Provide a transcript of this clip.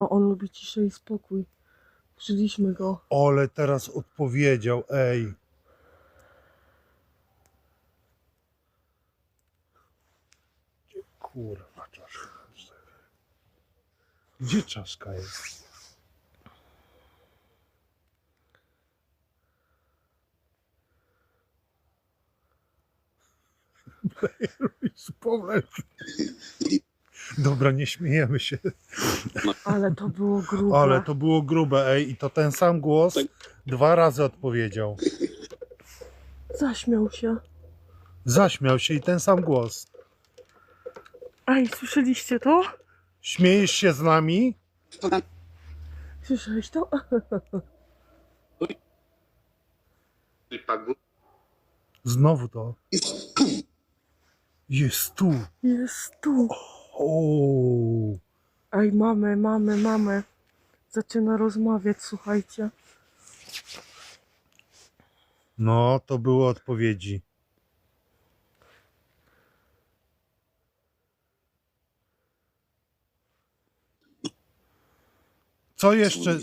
O, on lubi ciszę i spokój. Krzyliśmy go. Ole teraz odpowiedział, ej. Gdzie kurwa czaszka? Gdzie czaszka jest? Powiem. Dobra, nie śmiejemy się. Ale to było grube. Ale to było grube, ej, i to ten sam głos Tak. dwa razy odpowiedział. Zaśmiał się. Zaśmiał się i ten sam głos. Ej, słyszeliście to? Śmiejesz się z nami? Słyszałeś to? Znowu to. Jest tu. Jest tu. O, Ej, mamy, mamy, mamy. Zaczyna rozmawiać, słuchajcie. No, to były odpowiedzi. Co jeszcze,